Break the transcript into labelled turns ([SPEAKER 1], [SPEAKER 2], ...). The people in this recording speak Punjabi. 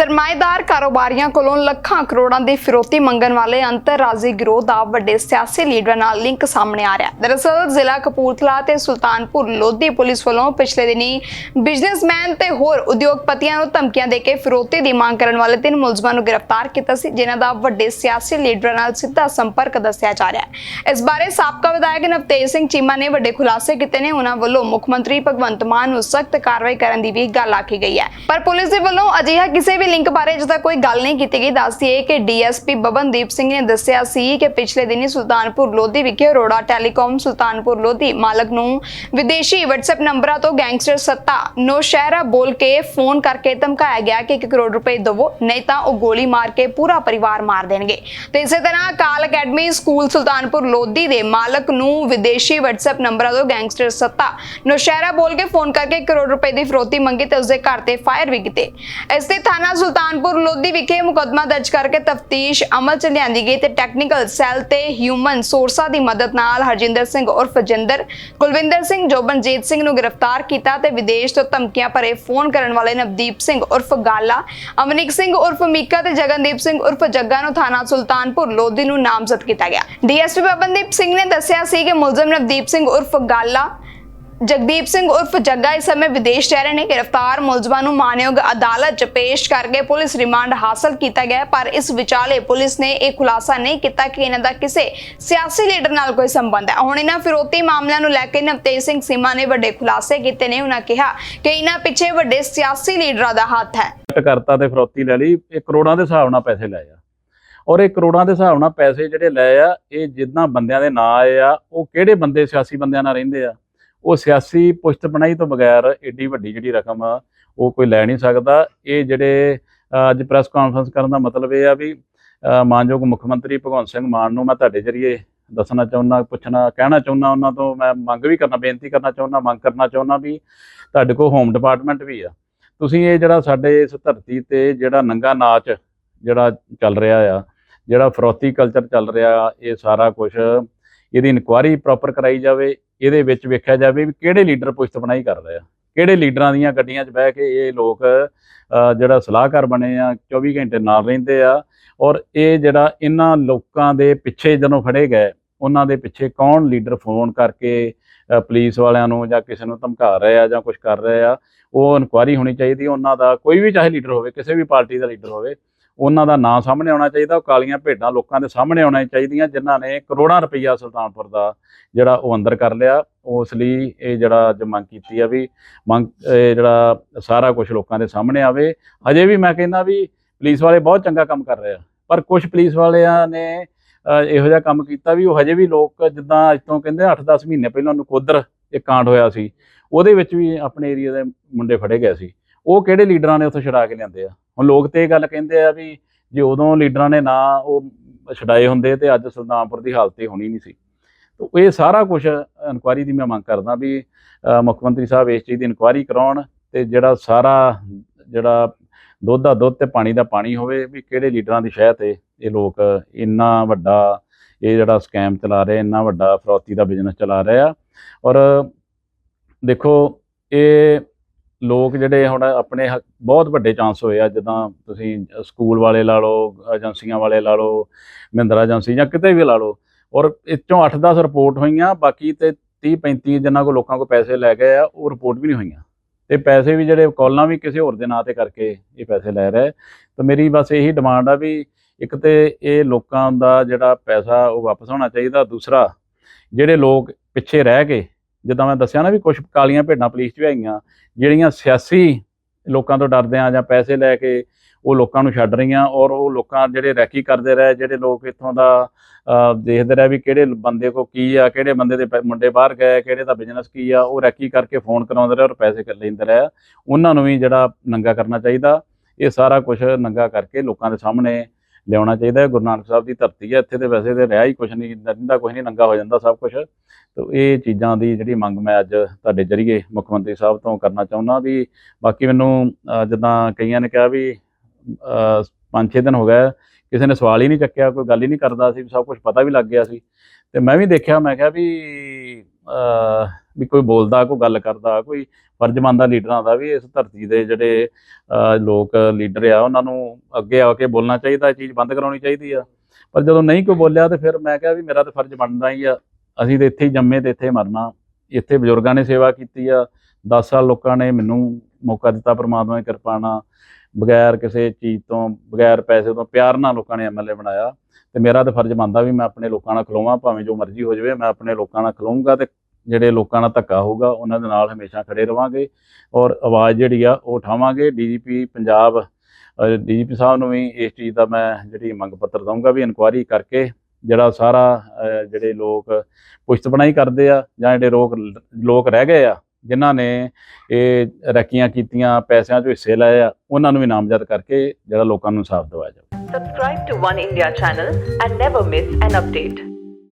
[SPEAKER 1] ਸਰਮਾਏਦਾਰ ਕਾਰੋਬਾਰੀਆਂ ਕੋਲੋਂ ਲੱਖਾਂ ਕਰੋੜਾਂ ਦੀ ਫਿਰੋਤੀ ਮੰਗਣ ਵਾਲੇ ਅੰਤਰਰਾਜੀ ਗਿਰੋਹ ਦਾ ਵੱਡੇ ਸਿਆਸੀ ਲੀਡਰਾਂ ਨਾਲ ਲਿੰਕ ਸਾਹਮਣੇ ਆ ਰਿਹਾ ਹੈ। ਦਰਅਸਲ, ਜ਼ਿਲ੍ਹਾ ਕਪੂਰਥਲਾ ਤੇ ਸੁਲਤਾਨਪੁਰ ਲੋਧੀ ਪੁਲਿਸ ਵੱਲੋਂ ਪਿਛਲੇ ਦਿਨੀ ਬਿਜ਼ਨਸਮੈਨ ਤੇ ਹੋਰ ਉਦਯੋਗਪਤੀਆਂ ਨੂੰ ਧਮਕੀਆਂ ਦੇ ਕੇ ਫਿਰੌਤੀ ਦੀ ਮੰਗ ਕਰਨ ਵਾਲੇ ਤਿੰਨ ਮੁਲਜ਼ਮਾਂ ਨੂੰ ਗ੍ਰਿਫਤਾਰ ਕੀਤਾ ਸੀ, ਜਿਨ੍ਹਾਂ ਦਾ ਵੱਡੇ ਸਿਆਸੀ ਲੀਡਰਾਂ ਨਾਲ ਸਿੱਧਾ ਸੰਪਰਕ ਦੱਸਿਆ ਜਾ ਰਿਹਾ ਹੈ। ਇਸ ਬਾਰੇ ਸਾਬਕਾ ਵਿਧਾਇਕ ਨਵਤੇਜ ਸਿੰਘ ਚੀਮਾ ਨੇ ਵੱਡੇ ਖੁਲਾਸੇ ਕੀਤੇ ਨੇ। ਉਹਨਾਂ ਵੱਲੋਂ ਮੁੱਖ ਮੰਤਰੀ ਭਗਵੰਤ ਮਾਨ ਨੂੰ ਸਖਤ ਕਾਰਵਾਈ ਕਰਨ ਦੀ ਵੀ ਗੱਲ ਆਖੀ ਗਈ ਹੈ। ਪਰ ਪੁਲਿਸ ਦੇ ਵੱਲੋਂ ਅਜਿਹਾ ਕਿਸੇ ਵੀ ਲਿੰਕ ਬਾਰੇ ਅਜੇ ਤੱਕ ਕੋਈ ਗੱਲ ਨਹੀਂ ਕੀਤੀ ਗਈ। ਦੱਸਦੀ ਹੈ ਕਿ ਡੀਐਸਪੀ ਬਬਨਦੀਪ ਸਿੰਘ ਨੇ ਦੱਸਿਆ ਸੀ ਕਿ ਪਿਛਲੇ ਦਿਨੀ ਸੁਲਤਾਨਪੁਰ ਲੋਧੀ ਵਿਖੇ ਅਰੋੜਾ ਟੈਲੀਕਾਮ ਸੁਲਤਾਨਪੁਰ ਲੋਧੀ ਮਾਲਕ ਨੂੰ ਵਿਦੇਸ਼ੀ WhatsApp ਨੰਬਰਾਂ ਤੋਂ ਗੈਂਗਸਟਰ ਸੱਤਾ ਨੌਸ਼ਹਿਰਾ ਬੋਲ ਕੇ ਫੋਨ ਕਰਕੇ ਧਮਕਾਇਆ ਗਿਆ ਕਿ 1 ਕਰੋੜ ਰੁਪਏ ਦੇਵੋ, ਨਹੀਂ ਤਾਂ ਉਹ ਗੋਲੀ ਮਾਰ ਕੇ ਪੂਰਾ ਪਰਿਵਾਰ ਮਾਰ ਦੇਣਗੇ। ਤੇ ਇਸੇ ਤਰ੍ਹਾਂ ਕਾਲ ਅਕੈਡਮੀ ਸਕੂਲ ਸੁਲਤਾਨਪੁਰ ਲੋਧੀ ਦੇ ਮਾਲਕ ਨੂੰ ਵਿਦੇਸ਼ੀ WhatsApp ਨੰਬਰਾਂ ਤੋਂ ਗੈਂਗਸਟਰ ਸੱਤਾ ਨੌਸ਼ਹਿਰਾ ਬੋਲ ਕੇ ਫੋਨ ਕਰਕੇ 1 ਕਰੋੜ ਰੁਪਏ ਦੀ ਫਰੋਤੀ ਮੰਗੀ ਤੇ ਉਸਦੇ ਘਰ ਤੇ ਫਾਇਰ ਵੀ ਕੀਤੇ। ਇਸ ਤੇ ਥਾਣਾ ਸੁਲਤਾਨਪੁਰ ਲੋਧੀ ਵਿਖੇ ਮੁਕੱਦਮਾ ਦਰਜ ਕਰਕੇ ਤਫਤੀਸ਼ ਅਮਲ ਚ ਲਿਆਂਦੀ ਗਈ ਤੇ ਟੈਕਨੀਕਲ ਸੈੱਲ ਤੇ ਹਿਊਮਨ ਸੋਰਸਾਂ ਦੀ ਮਦਦ ਨਾਲ ਹਰਜਿੰਦਰ ਸਿੰਘ ਉਰਫ ਜਿੰਦਰ, ਕੁਲਵਿੰਦਰ ਸਿੰਘ, ਜੋਬਨਜੀਤ ਸਿੰਘ ਨੂੰ ਗ੍ਰਿਫਤਾਰ ਕੀਤਾ ਤੇ ਵਿਦੇਸ਼ ਤੋਂ ਧਮਕੀਆਂ ਭਰੇ ਫੋਨ ਕਰਨ ਵਾਲੇ ਨਵਦੀਪ ਸਿੰਘ ਉਰਫ ਗਾਲਾ ਅਮਨੀਕ ਸਿੰਘ ਉਰਫ ਮੀਕਾ ਤੇ ਜਗਨਦੀਪ ਸਿੰਘ ਉਰਫ ਜੱਗਾ ਨੂੰ ਥਾਣਾ ਸੁਲਤਾਨਪੁਰ ਲੋਧੀ ਨੂੰ ਨਾਮਜ਼ਦ ਕੀਤਾ ਗਿਆ। ਡੀਐਸਪੀ ਬਬਨਦੀਪ ਸਿੰਘ ਨੇ ਦੱਸਿਆ ਸੀ ਕਿ ਮੁਲਜ਼ਮ ਨਵਦੀਪ ਸਿੰਘ ਉਰਫ ਗਾਲਾ ਜਗਦੀਪ ਸਿੰਘ ਉਰਫ ਜੱਗਾ ਇਸ ਸਮੇਂ ਵਿਦੇਸ਼ ਰਹਿ ਰਹੇ ਨੇ। ਗ੍ਰਿਫਤਾਰ ਮੁਲਜ਼ਮਾਂ ਨੂੰ ਮਾਨਯੋਗ ਅਦਾਲਤ 'ਚ ਪੇਸ਼ ਕਰਕੇ ਪੁਲਿਸ ਰਿਮਾਂਡ ਹਾਸਲ ਕੀਤਾ ਗਿਆ ਪਰ ਇਸ ਵਿਚਾਲੇ ਪੁਲਿਸ ਨੇ ਇਹ ਖੁਲਾਸਾ ਨਹੀਂ ਕੀਤਾ ਕਿ ਇਹਨਾਂ ਦਾ ਕਿਸੇ ਸਿਆਸੀ ਲੀਡਰ ਨਾਲ ਕੋਈ ਸੰਬੰਧ ਹੈ। ਹੁਣ ਇਹਨਾਂ ਫਿਰੋਤੀ ਮਾਮਲਿਆਂ ਨੂੰ ਲੈ ਕੇ ਨਵਤੇਜ ਸਿੰਘ ਸੀਮਾ ਨੇ ਵੱਡੇ ਖੁਲਾਸੇ ਕੀਤੇ ਨੇ। ਉਹਨਾਂ ਕਿਹਾ ਕਿ ਇਹਨਾਂ ਪਿੱਛੇ ਵੱਡੇ ਸਿਆਸੀ ਲੀਡਰਾਂ ਦਾ ਹੱਥ ਹੈ।
[SPEAKER 2] ਕਰਤਾ ਤੇ ਫਰੋਤੀ ਲੈ ਲਈ। ਇਹ ਕਰੋੜਾਂ ਦੇ ਹਿਸਾਬ ਨਾਲ ਪੈਸੇ ਲਏ ਆ। ਔਰ ਇਹ ਕਰੋੜਾਂ ਦੇ ਹਿਸਾਬ ਨਾਲ ਪੈਸੇ ਜਿਹੜੇ ਲਏ ਆ, ਇਹ ਜਿੱਦਾਂ ਬੰਦਿਆਂ ਦੇ ਨਾਂ ਆਏ ਆ, ਉਹ ਕਿਹੜੇ ਬੰਦੇ ਸਿਆਸੀ ਬੰਦਿਆਂ ਨਾਲ ਰਹਿੰਦੇ ਆ? ਉਹ ਸਿਆਸੀ ਪੁਸ਼ਤ ਬਣਾਈ ਤੋਂ ਬਗੈਰ ਏਡੀ ਵੱਡੀ ਜਿਹੜੀ ਰਕਮ ਆ ਉਹ ਕੋਈ ਲੈ ਨਹੀਂ ਸਕਦਾ। ਇਹ ਜਿਹੜੇ ਅੱਜ ਪ੍ਰੈਸ ਕਾਨਫਰੰਸ ਕਰਨ ਦਾ ਮਤਲਬ ਇਹ ਆ ਵੀ ਮਾਨਯੋਗ ਮੁੱਖ ਮੰਤਰੀ ਭਗਵੰਤ ਸਿੰਘ ਮਾਨ ਨੂੰ ਮੈਂ ਤੁਹਾਡੇ ਜਰੀਏ ਦੱਸਣਾ ਚਾਹੁੰਦਾ ਪੁੱਛਣਾ, ਕਹਿਣਾ ਚਾਹੁੰਦਾ ਉਹਨਾਂ ਤੋਂ ਮੈਂ ਮੰਗ ਵੀ ਕਰਨਾ, ਬੇਨਤੀ ਕਰਨਾ ਚਾਹੁੰਦਾ ਮੰਗ ਕਰਨਾ ਚਾਹੁੰਦਾ ਵੀ ਤੁਹਾਡੇ ਕੋਲ ਹੋਮ ਡਿਪਾਰਟਮੈਂਟ ਵੀ ਆ। ਤੁਸੀਂ ਇਹ ਜਿਹੜਾ ਸਾਡੇ ਇਸ ਧਰਤੀ ਤੇ ਜਿਹੜਾ ਨੰਗਾ ਨਾਚ ਜਿਹੜਾ ਚੱਲ ਰਿਹਾ ਆ, ਜਿਹੜਾ ਫਰੋਤੀ ਕਲਚਰ ਚੱਲ ਰਿਹਾ ਇਹ ਸਾਰਾ ਕੁਝ ਇਹਦੀ ਇਨਕੁਆਇਰੀ ਪ੍ਰੋਪਰ ਕਰਾਈ ਜਾਵੇ ਇਹਦੇ ਵਿੱਚ ਵੇਖਿਆ ਜਾਵੇ ਵੀ ਕਿਹੜੇ ਲੀਡਰ ਪੁਸ਼ਤ ਬਣਾਈ ਕਰ ਰਹੇ ਆ। ਕਿਹੜੇ ਲੀਡਰਾਂ ਦੀਆਂ ਗੱਡੀਆਂ 'ਚ ਬਹਿ ਕੇ ਇਹ ਲੋਕ ਜਿਹੜਾ ਸਲਾਹਕਾਰ ਬਣੇ ਆ 24 ਘੰਟੇ ਨਾਲ ਰਹਿੰਦੇ ਆ ਔਰ ਇਹ ਜਿਹੜਾ ਇਹਨਾਂ ਲੋਕਾਂ ਦੇ ਪਿੱਛੇ ਜਦੋਂ ਫੜੇ ਗਏ ਉਹਨਾਂ ਦੇ ਪਿੱਛੇ ਕੌਣ ਲੀਡਰ ਫੋਨ ਕਰਕੇ ਅਹ, ਪੁਲਿਸ ਵਾਲਿਆਂ ਨੂੰ ਜਾਂ ਕਿਸੇ ਨੂੰ ਧਮਕਾ ਰਹੇ ਆ ਜਾਂ ਕੁਝ ਕਰ ਰਹੇ ਆ ਉਹ ਇਨਕੁਆਇਰੀ ਹੋਣੀ ਚਾਹੀਦੀ ਉਹਨਾਂ ਦਾ ਕੋਈ ਵੀ ਚਾਹੇ ਲੀਡਰ ਹੋਵੇ ਕਿਸੇ ਵੀ ਪਾਰਟੀ ਦਾ ਲੀਡਰ ਹੋਵੇ ਉਹਨਾਂ ਦਾ ਨਾਂ ਸਾਹਮਣੇ ਆਉਣਾ ਚਾਹੀਦਾ, ਉਹ ਕਾਲੀਆਂ ਭੇਡਾਂ ਲੋਕਾਂ ਦੇ ਸਾਹਮਣੇ ਆਉਣਾ ਚਾਹੀਦੀਆਂ, ਜਿਨ੍ਹਾਂ ਨੇ ਕਰੋੜਾਂ ਰੁਪਈਆ ਸੁਲਤਾਨਪੁਰ ਦਾ ਜਿਹੜਾ ਉਹ ਅੰਦਰ ਕਰ ਲਿਆ। ਉਸ ਲਈ ਇਹ ਜਿਹੜਾ ਅੱਜ ਮੰਗ ਕੀਤੀ ਆ ਵੀ ਮੰਗ, ਇਹ ਜਿਹੜਾ ਸਾਰਾ ਕੁਝ ਲੋਕਾਂ ਦੇ ਸਾਹਮਣੇ ਆਵੇ। ਅਜੇ ਵੀ ਮੈਂ ਕਹਿੰਦਾ ਵੀ ਪੁਲਿਸ ਵਾਲੇ ਬਹੁਤ ਚੰਗਾ ਕੰਮ ਕਰ ਰਹੇ ਆ, ਪਰ ਕੁਝ ਪੁਲਿਸ ਵਾਲਿਆਂ ਨੇ ਇਹੋ ਜਿਹਾ ਕੰਮ ਕੀਤਾ ਵੀ ਉਹ ਹਜੇ ਵੀ ਲੋਕ ਜਿੱਦਾਂ ਅੱਜ ਤੋਂ ਕਹਿੰਦੇ 8-10 ਮਹੀਨੇ ਪਹਿਲਾਂ ਨਕੋਦਰ ਇੱਕ ਕਾਂਡ ਹੋਇਆ ਸੀ, ਉਹਦੇ ਵਿੱਚ ਵੀ ਆਪਣੇ ਏਰੀਆ ਦੇ ਮੁੰਡੇ ਫੜੇ ਗਏ ਸੀ। ਉਹ ਕਿਹੜੇ ਲੀਡਰਾਂ ਨੇ ਉੱਥੋਂ ਛੁਡਾ ਕੇ ਲਿਆਂਦੇ ਆ? ਹੁਣ ਲੋਕ ਤੇ ਇਹ ਗੱਲ ਕਹਿੰਦੇ ਆ ਵੀ ਜੇ ਉਦੋਂ ਲੀਡਰਾਂ ਨੇ ਨਾ ਉਹ ਛਡਾਏ ਹੁੰਦੇ ਤੇ ਅੱਜ ਸੁਲਤਾਨਪੁਰ ਦੀ ਹਾਲਤ ਇਹ ਹੋਣੀ ਨਹੀਂ ਸੀ। ਤੋ ਇਹ ਸਾਰਾ ਕੁਝ ਇਨਕੁਆਇਰੀ ਦੀ ਮੈਂ ਮੰਗ ਕਰਦਾ ਵੀ ਮੁੱਖ ਮੰਤਰੀ ਸਾਹਿਬ ਇਸ ਚੀਜ਼ ਦੀ ਇਨਕੁਆਇਰੀ ਕਰਾਉਣ ਤੇ ਜਿਹੜਾ ਸਾਰਾ, ਜਿਹੜਾ ਦੁੱਧ ਦਾ ਦੁੱਧ ਤੇ ਪਾਣੀ ਦਾ ਪਾਣੀ ਹੋਵੇ ਵੀ ਕਿਹੜੇ ਲੀਡਰਾਂ ਦੀ ਸ਼ਹਿ ਤੇ ਇਹ ਲੋਕ ਇੰਨਾ ਵੱਡਾ ਇਹ ਜਿਹੜਾ ਸਕੈਮ ਚਲਾ ਰਹੇ, ਇੰਨਾ ਵੱਡਾ ਫਰੋਤੀ ਦਾ ਬਿਜ਼ਨਸ ਚਲਾ ਰਹੇ ਆ। ਔਰ ਦੇਖੋ, ਇਹ ਲੋਕ ਜਿਹੜੇ ਹੁਣ ਆਪਣੇ ਹੱਕ- ਬਹੁਤ ਵੱਡੇ ਚਾਂਸ ਹੋਏ ਆ, ਜਿੱਦਾਂ ਤੁਸੀਂ ਸਕੂਲ ਵਾਲੇ ਲਾ ਲਓ, ਏਜੰਸੀਆਂ ਵਾਲੇ ਲਾ ਲਓ, ਮਹਿੰਦਰਾ ਏਜੰਸੀ ਜਾਂ ਕਿਤੇ ਵੀ ਲਾ ਲਓ। ਔਰ ਇਹ ਚੋਂ 8-10 ਰਿਪੋਰਟ ਹੋਈਆਂ, ਬਾਕੀ ਤੇ 30-35 ਜਿਨ੍ਹਾਂ ਕੋ ਲੋਕਾਂ ਕੋ ਪੈਸੇ ਲੈ ਗਏ ਆ, ਉਹ ਰਿਪੋਰਟ ਵੀ ਨਹੀਂ ਹੋਈਆਂ। ਤੇ ਪੈਸੇ ਵੀ ਜਿਹੜੇ ਕਾਲਾਂ ਵੀ ਕਿਸੇ ਹੋਰ ਦੇ ਨਾਂ ਤੇ ਕਰਕੇ ਇਹ ਪੈਸੇ ਲੈ ਰਹੇ। ਤਾਂ ਮੇਰੀ ਬਸ ਇਹੀ ਡਿਮਾਂਡ ਆ ਵੀ ਇੱਕ ਤੇ ਇਹ ਲੋਕਾਂ ਦਾ ਜਿਹੜਾ ਪੈਸਾ ਉਹ ਵਾਪਸ ਹੋਣਾ ਚਾਹੀਦਾ, ਦੂਸਰਾ ਜਿਹੜੇ ਲੋਕ ਪਿੱਛੇ ਰਹਿ ਗਏ ਜਿੱਦਾਂ ਮੈਂ ਦੱਸਿਆ ਨਾ ਵੀ ਕੁਝ ਕਾਲੀਆਂ ਭੇਡਾਂ ਪੁਲਿਸ 'ਚ ਵੀ ਆਈਆਂ, ਜਿਹੜੀਆਂ ਸਿਆਸੀ ਲੋਕਾਂ ਤੋਂ ਡਰਦੇ ਆ ਜਾਂ ਪੈਸੇ ਲੈ ਕੇ ਉਹ ਲੋਕਾਂ ਨੂੰ ਛੱਡ ਰਹੀਆਂ ਔਰ ਉਹ ਲੋਕਾਂ ਜਿਹੜੇ ਰੈਕੀ ਕਰਦੇ ਰਹੇ, ਜਿਹੜੇ ਲੋਕ ਇੱਥੋਂ ਦਾ ਦੇਖਦੇ ਰਹੇ ਵੀ ਕਿਹੜੇ ਬੰਦੇ ਕੋ ਕੀ ਆ, ਕਿਹੜੇ ਬੰਦੇ ਦੇ ਮੁੰਡੇ ਬਾਹਰ ਗਏ, ਕਿਹੜੇ ਦਾ ਬਿਜ਼ਨਸ ਕੀ ਆ, ਉਹ ਰੈਕੀ ਕਰਕੇ ਫੋਨ ਕਰਾਉਂਦੇ ਰਹੇ ਔਰ ਪੈਸੇ ਲੈਂਦੇ ਰਹੇ। ਉਹਨਾਂ ਨੂੰ ਵੀ ਜਿਹੜਾ ਨੰਗਾ ਕਰਨਾ ਚਾਹੀਦਾ। ਇਹ ਸਾਰਾ ਕੁਝ ਨੰਗਾ ਕਰਕੇ ਲੋਕਾਂ ਦੇ ਸਾਹਮਣੇ ਲਿਆਉਣਾ ਚਾਹੀਦਾ ਹੈ। ਗੁਰੂ ਨਾਨਕ ਸਾਹਿਬ ਦੀ ਧਰਤੀ ਹੈ। ਇੱਥੇ ਤੇ ਵੈਸੇ ਤੇ ਰਿਹਾ ਹੀ ਕੁਝ ਨਹੀਂ ਰਹਿੰਦਾ ਕੁਝ ਨਹੀਂ, ਨੰਗਾ ਹੋ ਜਾਂਦਾ ਸਭ ਕੁਝ ਤੇ ਇਹ ਚੀਜ਼ਾਂ ਦੀ ਜਿਹੜੀ ਮੰਗ ਮੈਂ ਅੱਜ ਤੁਹਾਡੇ ਜਰੀਏ ਮੁੱਖ ਮੰਤਰੀ ਸਾਹਿਬ ਤੋਂ ਕਰਨਾ ਚਾਹੁੰਦਾ ਵੀ ਬਾਕੀ ਮੈਨੂੰ ਜਿੱਦਾਂ ਕਈਆਂ ਨੇ ਕਿਹਾ ਵੀ 5-6 ਦਿਨ ਹੋ ਗਏ, ਕਿਸੇ ਨੇ ਸਵਾਲ ਹੀ ਨਹੀਂ ਚੱਕਿਆ, ਕੋਈ ਗੱਲ ਹੀ ਨਹੀਂ ਕਰਦਾ ਸੀ, ਸਭ ਕੁਝ ਪਤਾ ਵੀ ਲੱਗ ਗਿਆ ਸੀ। ਤੇ ਮੈਂ ਵੀ ਦੇਖਿਆ, ਮੈਂ ਕਿਹਾ ਵੀ ਵੀ ਕੋਈ ਬੋਲਦਾ, ਕੋਈ ਗੱਲ ਕਰਦਾ, ਕੋਈ ਫਰਜ਼ ਬਣਦਾ ਲੀਡਰਾਂ ਦਾ ਵੀ ਇਸ ਧਰਤੀ ਦੇ ਜਿਹੜੇ ਲੋਕ ਲੀਡਰ ਆ, ਉਹਨਾਂ ਨੂੰ ਅੱਗੇ ਆ ਕੇ ਬੋਲਣਾ ਚਾਹੀਦਾ ਚੀਜ਼ ਬੰਦ ਕਰਾਉਣੀ ਚਾਹੀਦੀ ਆ। ਪਰ ਜਦੋਂ ਨਹੀਂ ਕੋਈ ਬੋਲਿਆ ਤੇ ਫਿਰ ਮੈਂ ਕਿਹਾ ਵੀ ਮੇਰਾ ਤਾਂ ਫਰਜ਼ ਬਣਦਾ ਹੀ ਆ। ਅਸੀਂ ਤੇ ਇੱਥੇ ਹੀ ਜੰਮੇ ਤੇ ਇੱਥੇ ਹੀ ਮਰਨਾ। ਇੱਥੇ ਬਜ਼ੁਰਗਾਂ ਨੇ ਸੇਵਾ ਕੀਤੀ ਆ 10 ਸਾਲ ਲੋਕਾਂ ਨੇ ਮੈਨੂੰ ਮੌਕਾ ਦਿੱਤਾ, ਪਰਮਾਤਮਾ ਦੀ ਕਿਰਪਾ ਨਾਲ। ਬਗੈਰ ਕਿਸੇ ਚੀਜ਼ ਤੋਂ, ਬਗੈਰ ਪੈਸੇ ਤੋਂ ਪਿਆਰ ਨਾਲ ਲੋਕਾਂ ਨੇ ਐਮਐਲਏ ਬਣਾਇਆ। ਤੇ ਮੇਰਾ ਤਾਂ ਫਰਜ਼ ਬਣਦਾ ਵੀ ਮੈਂ ਆਪਣੇ ਲੋਕਾਂ ਨਾਲ ਖਲੋਵਾਂ, ਭਾਵੇਂ ਜੋ ਮਰਜ਼ੀ ਹੋ ਜਾਵੇ, ਮੈਂ ਆਪਣੇ ਲੋਕਾਂ ਨਾਲ ਖਲੋਊਂਗਾ ਤੇ ਜਿਹੜੇ ਲੋਕਾਂ ਨਾਲ ਧੱਕਾ ਹੋਊਗਾ, ਉਹਨਾਂ ਦੇ ਨਾਲ ਹਮੇਸ਼ਾ ਖੜੇ ਰਵਾਂਗੇ ਔਰ ਆਵਾਜ਼ ਜਿਹੜੀ ਆ ਉਹ ਉਠਾਵਾਂਗੇ। ਡੀਜੀਪੀ ਪੰਜਾਬ ਡੀਜੀਪੀ ਸਾਹਿਬ ਨੂੰ ਵੀ ਇਸ ਚੀਜ਼ ਦਾ ਮੈਂ ਜਿਹੜੀ ਮੰਗ ਪੱਤਰ ਦਊਂਗਾ ਵੀ ਇਨਕੁਆਇਰੀ ਕਰਕੇ ਜਿਹੜਾ ਸਾਰਾ ਜਿਹੜੇ ਲੋਕ ਪੁਸ਼ਤ ਬਣਾਈ ਕਰਦੇ ਆ ਜਾਂ ਜਿਹੜੇ ਲੋਕ ਲੋਕ ਰਹਿ ਗਏ ਆ ਜਿਨ੍ਹਾਂ ਨੇ ਇਹ ਰਕੀਆਂ ਕੀਤੀਆਂ, ਪੈਸਿਆਂ ਚ ਹਿੱਸੇ ਲਏ ਆ, ਉਹਨਾਂ ਨੂੰ ਵੀ ਨਾਮਜ਼ਦ ਕਰਕੇ ਜਿਹੜਾ ਲੋਕਾਂ ਨੂੰ ਇਨਸਾਫ ਦਿਵਾਇਆ ਜਾਵੇ
[SPEAKER 3] Subscribe to One India channel and never miss an update.